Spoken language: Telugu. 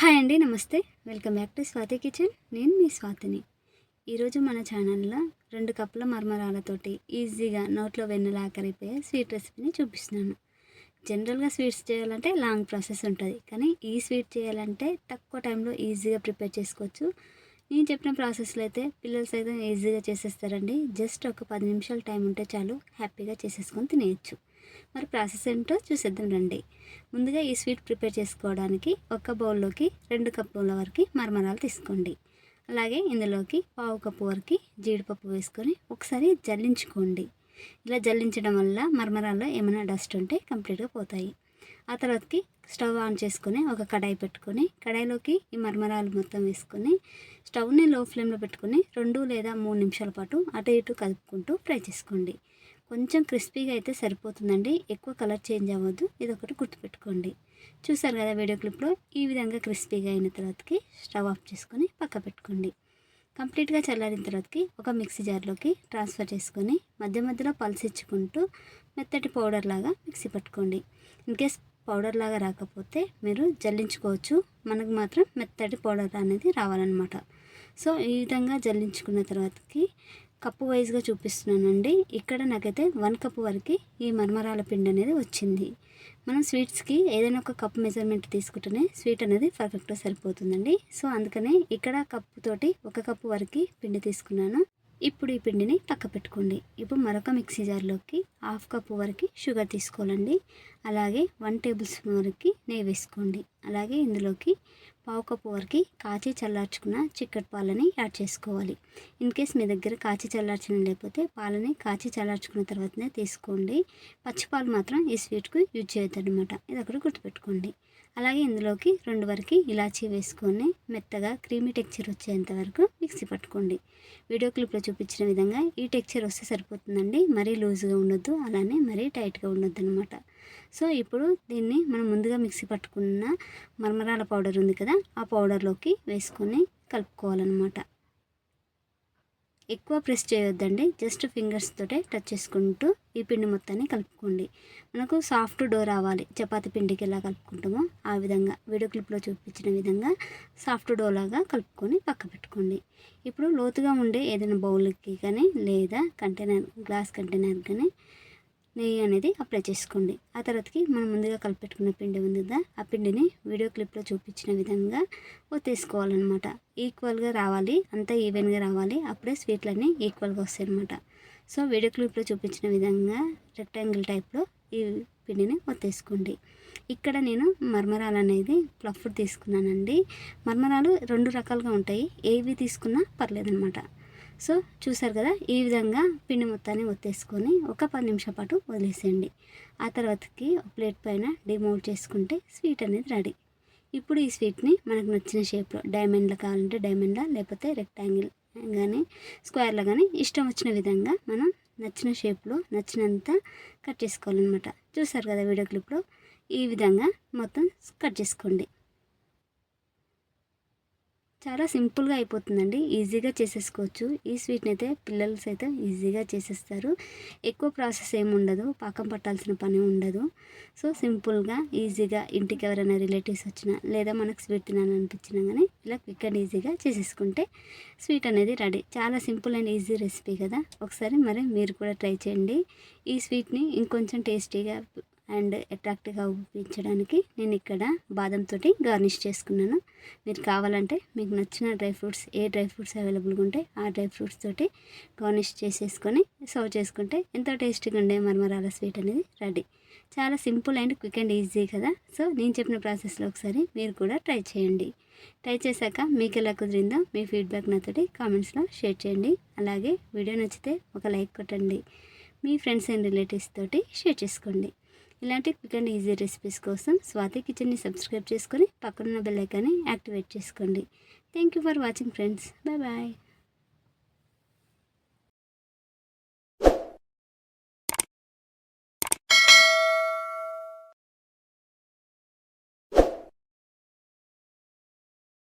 హాయ్ అండి నమస్తే. Welcome back to Swathi kitchen. నేను మీ స్వాతిని. ఈరోజు మన ఛానల్లో రెండు కప్పుల మర్మరాలతోటి ఈజీగా నోట్లో వెన్నెలా స్వీట్ రెసిపీని చూపిస్తున్నాను. జనరల్గా స్వీట్స్ చేయాలంటే లాంగ్ ప్రాసెస్ ఉంటుంది. కానీ ఈ స్వీట్ చేయాలంటే తక్కువ టైంలో ఈజీగా ప్రిపేర్ చేసుకోవచ్చు. నేను చెప్పిన ప్రాసెస్లో అయితే పిల్లలు సైతం ఈజీగా చేసేస్తారండి. జస్ట్ ఒక పది నిమిషాలు టైం ఉంటే చాలు హ్యాపీగా చేసేసుకొని తినేయచ్చు. మరి ప్రాసెస్ ఏంటో చూసేద్దాం రండి. ముందుగా ఈ స్వీట్ ప్రిపేర్ చేసుకోవడానికి ఒక బౌల్లోకి రెండు కప్పుల వరకు మరమరాలు తీసుకోండి. అలాగే ఇందులోకి పావు కప్పు వరకు జీడిపప్పు వేసుకొని ఒకసారి జల్లించుకోండి. ఇలా జల్లించడం వల్ల మరమరాల్లో ఏమైనా డస్ట్ ఉంటే కంప్లీట్గా పోతాయి. ఆ తర్వాతకి స్టవ్ ఆన్ చేసుకొని ఒక కడాయి పెట్టుకొని కడాయిలోకి ఈ మరమరాలు మొత్తం వేసుకొని స్టవ్ని లో ఫ్లేమ్లో పెట్టుకొని రెండు లేదా మూడు నిమిషాల పాటు అటు ఇటు కలుపుకుంటూ ఫ్రై చేసుకోండి. కొంచెం క్రిస్పీగా అయితే సరిపోతుందండి. ఎక్కువ కలర్ చేంజ్ అవ్వద్దు. ఇది ఒకటి గుర్తుపెట్టుకోండి. చూసారు కదా వీడియో క్లిప్లో? ఈ విధంగా క్రిస్పీగా అయిన తర్వాతకి స్టవ్ ఆఫ్ చేసుకొని పక్క పెట్టుకోండి. కంప్లీట్గా చల్లారిన తర్వాతకి ఒక మిక్సీ జార్లోకి ట్రాన్స్ఫర్ చేసుకొని మధ్య మధ్యలో పల్స్ ఇచ్చుకుంటూ మెత్తటి పౌడర్ లాగా మిక్సీ పట్టుకోండి. ఇన్కేస్ పౌడర్ లాగా రాకపోతే మీరు జల్లించుకోవచ్చు. మనకు మాత్రం మెత్తటి పౌడర్ అనేది రావాలన్నమాట. సో ఈ విధంగా జల్లించుకున్న తర్వాతకి కప్పు వైజ్గా చూపిస్తున్నానండి. ఇక్కడ నాకైతే వన్ కప్ వరకు ఈ మర్మరాల పిండి అనేది వచ్చింది. మనం స్వీట్స్కి ఏదైనా ఒక కప్ మెజర్మెంట్ తీసుకుంటేనే స్వీట్ అనేది పర్ఫెక్ట్గా సరిపోతుందండి. సో అందుకనే ఇక్కడ కప్పుతోటి ఒక కప్పు వరకు పిండి తీసుకున్నాను. ఇప్పుడు ఈ పిండిని పక్క పెట్టుకోండి. ఇప్పుడు మరొక మిక్సీ జార్లోకి హాఫ్ కప్పు వరకు షుగర్ తీసుకోవాలండి. అలాగే వన్ టేబుల్ స్పూన్ వరకు నెయ్యి వేసుకోండి. అలాగే ఇందులోకి పావు కప్పు వరకు కాచి చల్లార్చుకున్న చిక్కటి పాలని యాడ్ చేసుకోవాలి. ఇన్ కేస్ మీ దగ్గర కాచి చల్లార్చిన లేకపోతే పాలని కాచి చల్లార్చుకున్న తర్వాతనే తీసుకోండి. పచ్చిపాలు మాత్రం ఈ స్వీట్కు యూజ్ చేయొద్దనమాట ఇది ఒకటి గుర్తుపెట్టుకోండి. అలాగే ఇందులోకి రెండు వరకు ఇలాచీ వేసుకొని మెత్తగా క్రీమీ టెక్చర్ వచ్చేంత వరకు మిక్సీ పట్టుకోండి. వీడియో క్లిప్లో చూపించిన విధంగా ఈ టెక్చర్ వస్తే సరిపోతుందండి. మరీ లూజ్గా ఉండొద్దు. అలానే మరీ టైట్గా ఉండొద్దు అనమాట సో ఇప్పుడు దీన్ని మనం ముందుగా మిక్సీ పట్టుకున్న మరమరాల పౌడర్ ఉంది కదా ఆ పౌడర్లోకి వేసుకొని కలుపుకోవాలన్నమాట. ఎక్కువ ప్రెస్ చేయొద్దండి జస్ట్ ఫింగర్స్ తోటే టచ్ చేసుకుంటూ ఈ పిండి మొత్తాన్ని కలుపుకోండి. మనకు సాఫ్ట్ డో రావాలి చపాతి పిండికి ఎలా కలుపుకుంటామో ఆ విధంగా వీడియో క్లిప్లో చూపించిన విధంగా సాఫ్ట్ డో లాగా కలుపుకొని పక్క పెట్టుకోండి. ఇప్పుడు లోతుగా ఉండే ఏదైనా బౌల్కి కానీ లేదా కంటైనర్ గ్లాస్ కంటైనర్ కానీ నెయ్యి అనేది అప్లై చేసుకోండి. ఆ తర్వాతకి మనం ముందుగా కలిపెట్టుకున్న పిండి ఉంది కదా ఆ పిండిని వీడియో క్లిప్లో చూపించిన విధంగా ఒత్తేసుకోవాలన్నమాట. ఈక్వల్గా రావాలి అంతా ఈవెన్గా రావాలి అప్పుడే స్వీట్లన్నీ ఈక్వల్గా వస్తాయి అనమాట సో వీడియో క్లిప్లో చూపించిన విధంగా రెక్టాంగిల్ టైప్లో ఈ పిండిని ఒత్తేసుకోండి. ఇక్కడ నేను మర్మరాలు అనేది ప్లఫ్ తీసుకున్నానండి. మర్మరాలు రెండు రకాలుగా ఉంటాయి. ఏవి తీసుకున్నా పర్లేదనమాట సో చూసారు కదా ఈ విధంగా పిండి మొత్తాన్ని ఒత్తేసుకొని ఒక పది నిమిషాల పాటు వదిలేసేయండి. ఆ తర్వాతకి ప్లేట్ పైన డిమోల్డ్ చేసుకుంటే స్వీట్ అనేది రెడీ. ఇప్పుడు ఈ స్వీట్ని మనకు నచ్చిన షేప్లో డైమండ్లో కావాలంటే డైమండ్లా లేకపోతే రెక్టాంగిల్ కానీ స్క్వేర్లో కానీ ఇష్టం వచ్చిన విధంగా మనం నచ్చిన షేప్లో నచ్చినంత కట్ చేసుకోవాలన్నమాట. చూసారు కదా వీడియో క్లిప్లో? ఈ విధంగా మొత్తం కట్ చేసుకోండి. చాలా సింపుల్గా అయిపోతుందండి. ఈజీగా చేసేసుకోవచ్చు. ఈ స్వీట్ని అయితే పిల్లలు సైతం ఈజీగా చేసేస్తారు. ఎక్కువ ప్రాసెస్ ఏమి ఉండదు. పాకం పట్టాల్సిన పని ఉండదు. సో సింపుల్గా ఈజీగా ఇంటికి ఎవరైనా రిలేటివ్స్ వచ్చినా లేదా మనకు స్వీట్ తినాలనిపించినా కానీ ఇలా క్విక్ అండ్ ఈజీగా చేసేసుకుంటే స్వీట్ అనేది రెడీ. చాలా సింపుల్ అండ్ ఈజీ రెసిపీ కదా. ఒకసారి మరి మీరు కూడా ట్రై చేయండి. ఈ స్వీట్ని ఇంకొంచెం టేస్టీగా అండ్ అట్రాక్టివ్గా చూపించడానికి నేను ఇక్కడ బాదంతో గార్నిష్ చేసుకున్నాను. మీరు కావాలంటే మీకు నచ్చిన డ్రై ఫ్రూట్స్ ఏ డ్రై ఫ్రూట్స్ అవైలబుల్గా ఉంటే ఆ డ్రై ఫ్రూట్స్ తోటి గార్నిష్ చేసేసుకొని సర్వ్ చేసుకుంటే ఎంతో టేస్టీగా ఉండే మరమరాల స్వీట్ అనేది రెడీ. చాలా simple and quick and easy కదా. సో నేను చెప్పిన ప్రాసెస్లో ఒకసారి మీరు కూడా ట్రై చేయండి. ట్రై చేశాక మీకు ఎలా కుదిరిందో మీ ఫీడ్బ్యాక్ నాతోటి కామెంట్స్లో షేర్ చేయండి. అలాగే వీడియో నచ్చితే ఒక లైక్ కొట్టండి. మీ ఫ్రెండ్స్ అండ్ రిలేటివ్స్ తోటి షేర్ చేసుకోండి. ఇలాంటి క్విక్ అండ్ ఈజీ రెసిపీస్ కోసం స్వాతి కిచెన్ని సబ్స్క్రైబ్ చేసుకొని పక్కనున్న బెల్ ఐకాన్ని యాక్టివేట్ చేసుకోండి. Thank you for watching friends bye bye